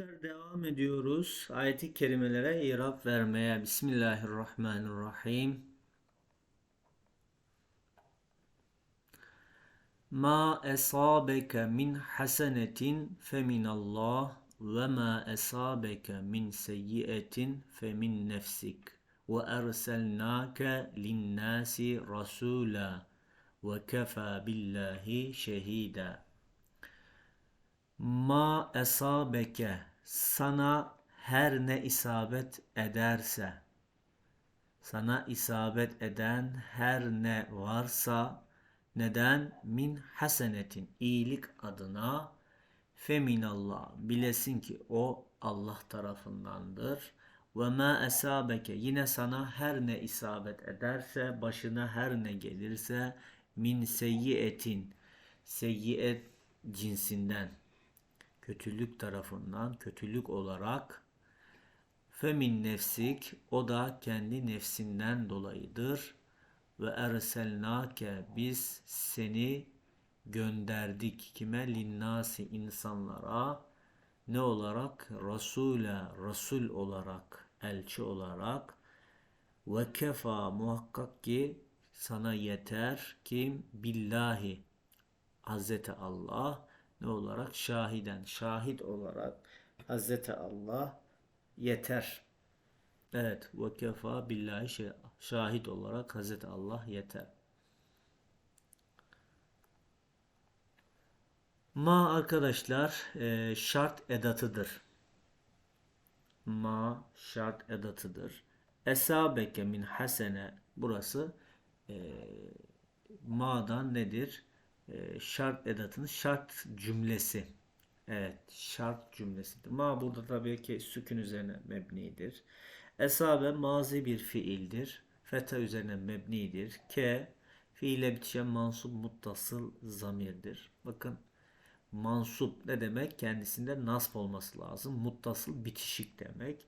Arkadaşlar devam ediyoruz. Ayet-i kerimelere irab vermeye. Bismillahirrahmanirrahim. Ma esabeke min hasenetin feminallah ve ma esabeke min seyyiyetin femin nefsik ve erselnake linnâsi rasûlâ ve kefâ billahi şehîdâ. Ma esabeke sana her ne isabet ederse sana isabet eden her ne varsa neden? Min hasenetin iyilik adına. Feminallah bilesin ki o Allah tarafındandır. Ve ma esabeke yine sana her ne isabet ederse başına her ne gelirse min seyyiyetin seyyiyet cinsinden kötülük tarafından kötülük olarak femin nefsik o da kendi nefsinden dolayıdır. Ve erselnake biz seni gönderdik. Kime? Linnasi insanlara. Ne olarak? Rasule Rasul olarak elçi olarak. Ve kefa muhakkak ki sana yeter. Kim? Billahi Hazreti Allah ne olarak? Şahiden, şahit olarak Hazreti Allah yeter. Evet, ve kefa billahi şey, şahit olarak Hazreti Allah yeter. Ma arkadaşlar e, şart edatıdır. Ma şart edatıdır. Esabeke min hasene burası e, ma'dan nedir? Ee, şart edatının şart cümlesi. Evet, şart cümlesidir. Ma burada tabii ki sükun üzerine mebnidir. Esabe mazi bir fiildir. Feta üzerine mebnidir. Ke fiile bitişen mansup muttasıl zamirdir. Bakın mansup ne demek? Kendisinde nasp olması lazım. Muttasıl bitişik demek.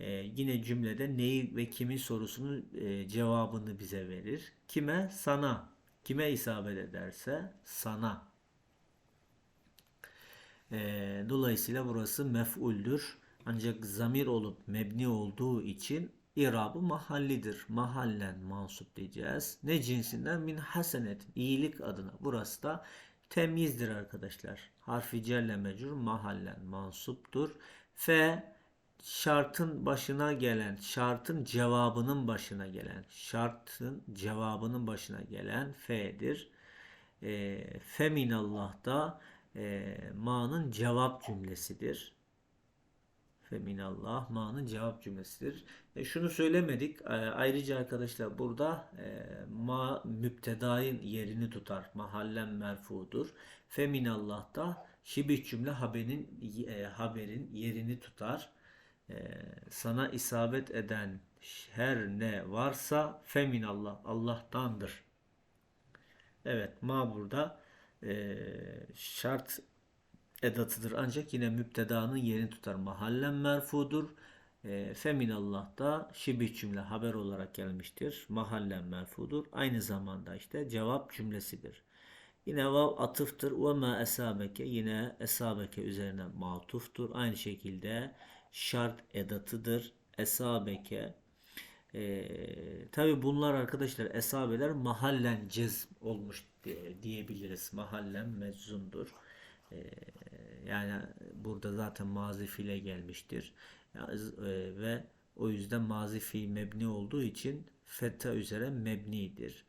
Ee, yine cümlede neyi ve kimin sorusunun e, cevabını bize verir. Kime? Sana Kime isabet ederse sana. E, dolayısıyla burası mef'uldür. Ancak zamir olup mebni olduğu için irabı mahallidir. Mahallen mansup diyeceğiz. Ne cinsinden? Min hasenet. iyilik adına. Burası da temyizdir arkadaşlar. Harfi celle mecrur mahallen mansuptur. F şartın başına gelen, şartın cevabının başına gelen, şartın cevabının başına gelen fe'dir. E, feminallah da e, ma'nın cevap cümlesidir. Feminallah ma'nın cevap cümlesidir. E, şunu söylemedik. E, ayrıca arkadaşlar burada e, ma müptedayın yerini tutar. Mahallen merfudur. Feminallah da şibih cümle haberin e, haberin yerini tutar. Ee, sana isabet eden her ne varsa femin Allah Allah'tandır. Evet ma burada e, şart edatıdır ancak yine müptedanın yerini tutar. Mahallen merfudur. E, femin Allah da şibih cümle haber olarak gelmiştir. Mahallen merfudur. Aynı zamanda işte cevap cümlesidir. Yine vav atıftır. Ve ma esabeke yine esabeke üzerine matuftur. Aynı şekilde şart edatıdır. Esabeke. Ee, Tabi bunlar arkadaşlar esabeler mahallen cezm olmuş diyebiliriz. Mahallen meczumdur. Ee, yani burada zaten mazi fiile gelmiştir. E, ve o yüzden mazi fiil mebni olduğu için feta üzere mebnidir.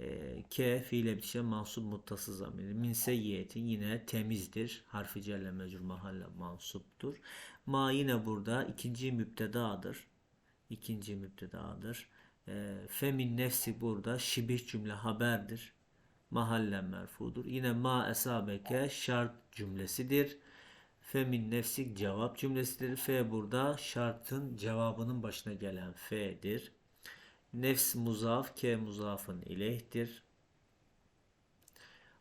E, K fiile bitişen mansub muttasız zamiri. Min seyyiyetin yine temizdir. Harfi celle mecrur mahalle mansuptur. Ma yine burada ikinci müptedadır. İkinci müptedadır. E, femin nefsi burada şibih cümle haberdir. Mahallen merfudur. Yine ma esabeke şart cümlesidir. Femin nefsik cevap cümlesidir. F burada şartın cevabının başına gelen F'dir. Nefs muzaf, ke muzafın ileyhtir.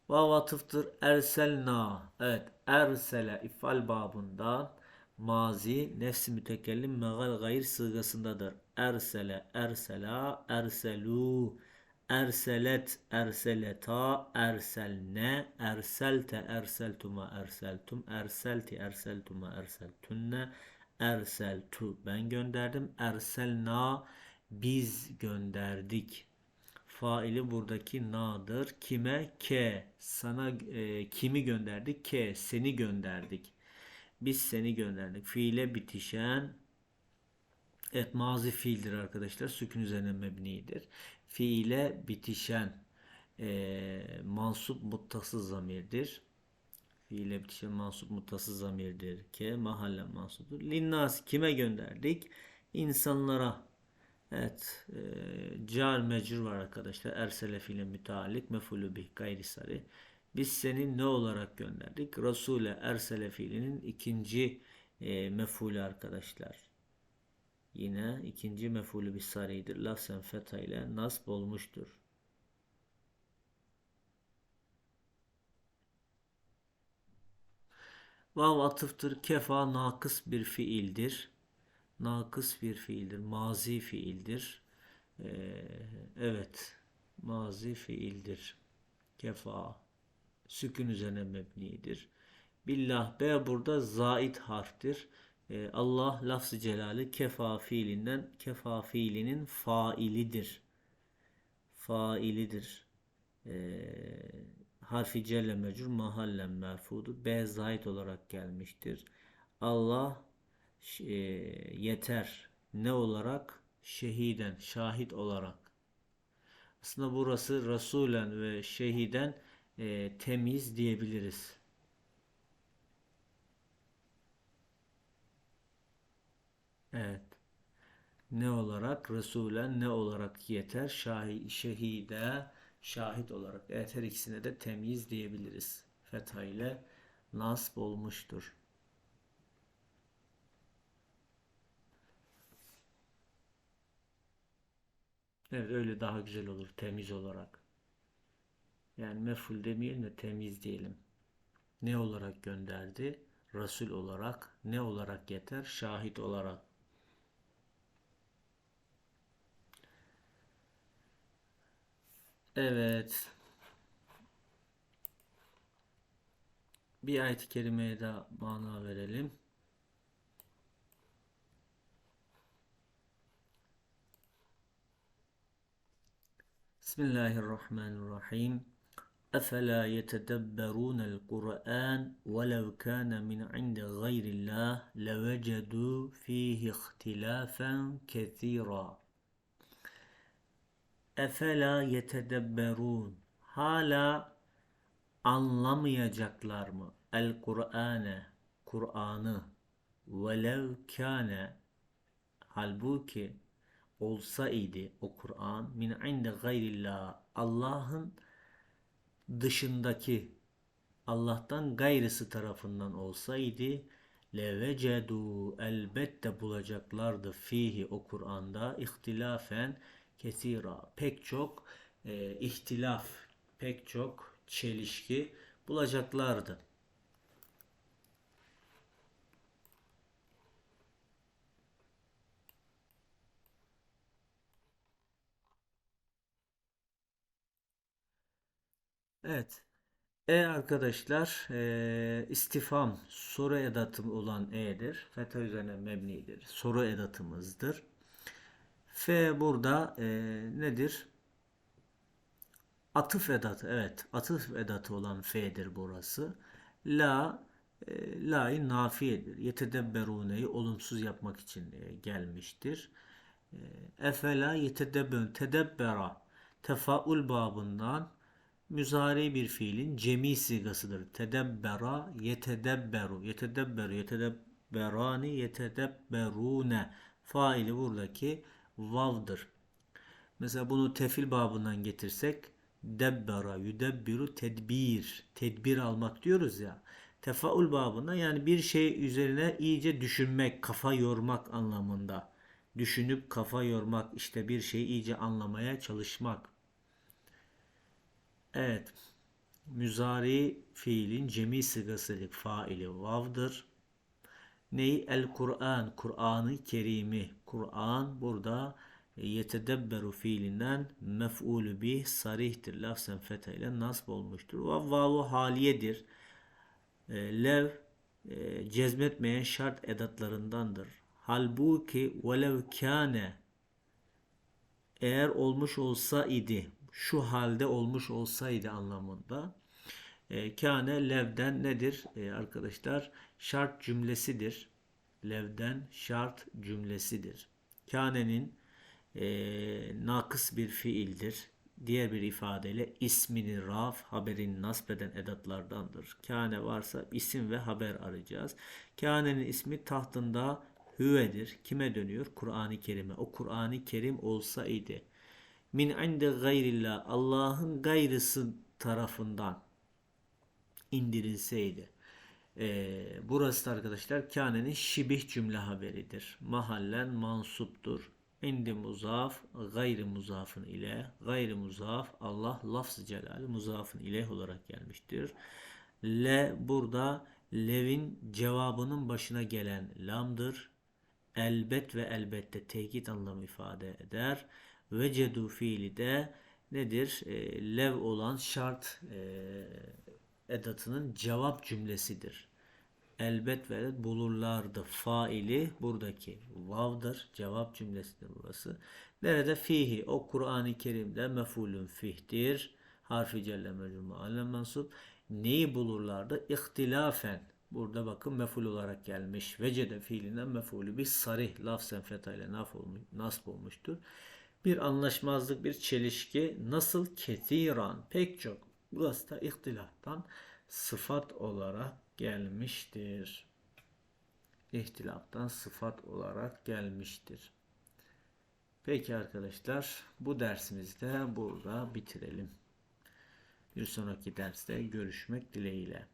Vav atıftır. Erselna. Evet. Ersele ifal babından mazi nefsi mütekellim megal gayr sığgasındadır. Ersele, ersela, erselu, erselet, erseleta, erselne, erselte, erseltuma, erseltum, erselti, erseltuma, erseltunne, erseltu ben gönderdim, erselna biz gönderdik. Faili buradaki na'dır. Kime? Ke. Sana e, kimi gönderdik? Ke. Seni gönderdik. Biz seni gönderdik. Fiile bitişen Evet mazi fiildir arkadaşlar. Sükun üzerine mebnidir. Fiile bitişen e, mansup muttasız zamirdir. Fiile bitişen mansup muttasız zamirdir ki mahalle mansuptur. Linnas kime gönderdik? İnsanlara. Evet. E, car mecrur var arkadaşlar. Ersele fiile müteallik mefulü bih gayri sarı. Biz seni ne olarak gönderdik? Rasule ersele fiilinin ikinci e, mefulü arkadaşlar. Yine ikinci mefulü bir saridir. Lafzen feta ile nasb olmuştur. Vav atıftır. Kefa nakıs bir fiildir. Nakıs bir fiildir. Mazi fiildir. Ee, evet. Mazi fiildir. Kefa. Sükün üzerine mebnidir. Billah B burada zait harftir. Ee, Allah lafz-ı celali kefa fiilinden kefa fiilinin failidir. Failidir. Ee, harfi celle mecrur mahallen merfudur. B zait olarak gelmiştir. Allah yeter. Ne olarak? Şehiden, şahit olarak. Aslında burası Rasulen ve şehiden e, temiz diyebiliriz. Evet. Ne olarak? Resulen ne olarak yeter? Şahi, şehide, şahit olarak. Evet her ikisine de temyiz diyebiliriz. Fetha ile nasb olmuştur. Evet öyle daha güzel olur temiz olarak. Yani meful demeyelim de temiz diyelim. Ne olarak gönderdi? Resul olarak. Ne olarak yeter? Şahit olarak. Evet. Bir ayet-i kerimeye de mana verelim. بسم الله الرحمن الرحيم. أفلا يتدبرون القرآن ولو كان من عند غير الله لوجدوا فيه اختلافا كثيرا. أفلا يتدبرون؟ هالا anlamayacaklar mı? El القرآن Kur'an'ı ولو كان kâne halbuki olsa idi o Kur'an min inde gayrillah. Allah'ın dışındaki Allah'tan gayrısı tarafından olsaydı levecedu elbette bulacaklardı fihi o Kur'an'da ihtilafen kesira pek çok e, ihtilaf, pek çok çelişki bulacaklardı. Evet. E arkadaşlar e, istifam soru edatı olan e'dir. Fetha üzerine mebnidir. Soru edatımızdır. F burada e, nedir? Atıf edatı. Evet. Atıf edatı olan F'dir burası. La e, la'yı nafiyedir. Yetedebberune'yi olumsuz yapmak için e, gelmiştir. Efela yetedebberun tedebbera tefaul babından müzari bir fiilin cemi sigasıdır. Tedebbera yetedebberu yetedebberu yetedebberani yetedebberune faili buradaki vav'dır. Mesela bunu tefil babından getirsek debbera, yüdebbiru tedbir, tedbir almak diyoruz ya. Tefaul babında yani bir şey üzerine iyice düşünmek, kafa yormak anlamında. Düşünüp kafa yormak, işte bir şeyi iyice anlamaya çalışmak. Evet. Müzari fiilin cemi sıgasılık faili vav'dır. Neyi? El Kur'an. Kur'an-ı Kerim'i. Kur'an burada e, yetedebberu fiilinden mef'ulü bih sarihtir. Lafzen fetha ile nasb olmuştur. Ve vavu haliyedir. E, lev e, cezmetmeyen şart edatlarındandır. Halbuki velev kâne eğer olmuş olsa idi şu halde olmuş olsaydı anlamında e, kâne levden nedir E, arkadaşlar? Şart cümlesidir. Levden şart cümlesidir. Kânenin e, nakıs bir fiildir. Diğer bir ifadeyle ismini raf haberin nasbeden edatlardandır. Kâne varsa isim ve haber arayacağız. Kânenin ismi tahtında hüvedir. Kime dönüyor? Kur'an-ı Kerim'e. O Kur'an-ı Kerim olsaydı min inde gayrillah Allah'ın gayrısı tarafından indirilseydi. Ee, burası da arkadaşlar kânenin şibih cümle haberidir. Mahallen mansuptur. İndi muzaf gayri muzafın ile gayri muzaf Allah lafz-ı celali muzafın ileyh olarak gelmiştir. Le burada levin cevabının başına gelen lamdır. Elbet ve elbette tekit anlamı ifade eder. Vecedu fiili de nedir? E, lev olan şart e, edatının cevap cümlesidir. Elbet ve elbet bulurlardı. Faili buradaki vav'dır. Cevap cümlesidir burası. Nerede? Fihi. O Kur'an-ı Kerim'de mefulün fihtir. Harfi celle mecnun muallem mensup. Neyi bulurlardı? İhtilafen. Burada bakın meful olarak gelmiş. Vecede fiilinden mefulü bir sarih lafzen feta ile naf olmuş, nasb olmuştur. Bir anlaşmazlık, bir çelişki nasıl ketiran pek çok. Burası da ihtilaftan sıfat olarak gelmiştir. İhtilaftan sıfat olarak gelmiştir. Peki arkadaşlar bu dersimizi de burada bitirelim. Bir sonraki derste görüşmek dileğiyle.